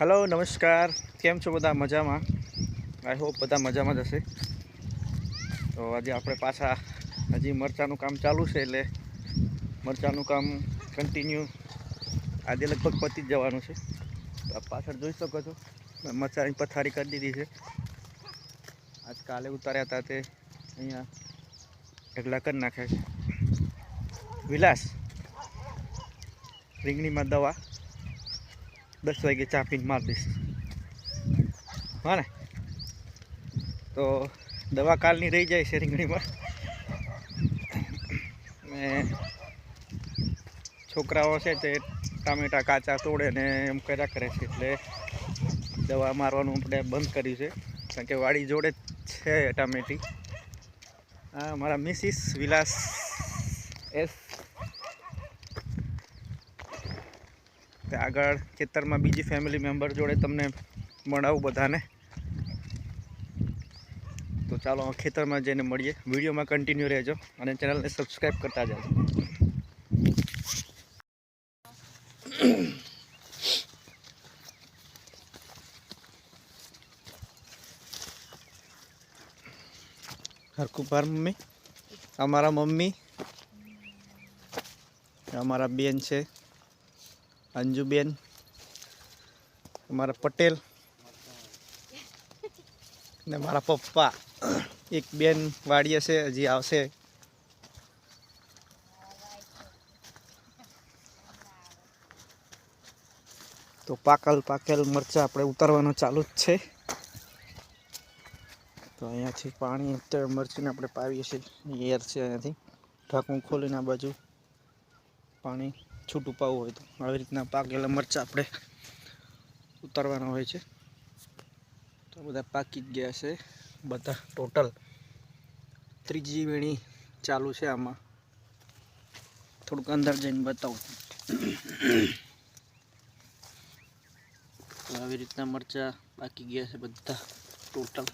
Hello નમસ્કાર. કેમ છો બધા? મજામાં? આઈ હોપ બધા મજામાં જ હશે. તો આજે આપણે પાછા હજી મરચાંનું કામ ચાલુ છે એટલે મરચાંનું કામ કન્ટિન્યુ આજે લગભગ પતી જ જવાનું છે. તો પાછળ જોઈ શકો છો. મેં મરચાંની પથારી કરી દીધી છે. આજ કાલે ઉતાર્યા હતા તે અહીંયા ઢગલા કરી નાખ્યા છે. વિલાસ. રીંગણીમાં દવા. દસ વાગે ચા પીને મારી દઈશ. હા ને તો દવા કાલની રહી જાય છે રીંગણીમાં. ને છોકરાઓ છે તે ટામેટા કાચા તોડે ને એમ કર્યા કરે છે એટલે દવા મારવાનું આપણે બંધ કર્યું છે. કારણ કે વાડી જોડે છે ટામેટી. હા, મારા મિસિસ વિલાસ એસ તે આગળ ખેતરમાં બીજી ફેમિલી મેમ્બર જોડે તમને મળાવું બધાને. તો ચાલો ખેતરમાં જઈને મળીએ. વિડીયોમાં કન્ટિન્યુ રહેજો અને ચેનલને સબસ્ક્રાઈબ કરતા જાઓ હરકુભાર મમ્મી? અમારા મમ્મી? અમારા બેન છે. અંજુબેન અમારા પટેલ ને મારા પપ્પા. એક બેન વાડીએ છે, હજી આવશે. તો પાકલ પાકેલ મરચાં આપણે ઉતારવાનું ચાલુ જ છે. તો અહીંયાથી પાણી મરચીને આપણે પાવીએ છીએ. એર છે અહીંયાથી. ઢાંકણું ખોલીને આ બાજુ પાણી. છૂટું પાવું હોય તો. આવી રીતના પાકેલા મરચાં આપણે ઉતારવાના હોય છે. તો બધા પાકી ગયા છે. બધા ટોટલ ત્રીજી વીણી ચાલુ છે આમાં. થોડુંક અંદર જઈને બતાવું. આવી રીતના મરચાં પાકી ગયા છે બધા ટોટલ.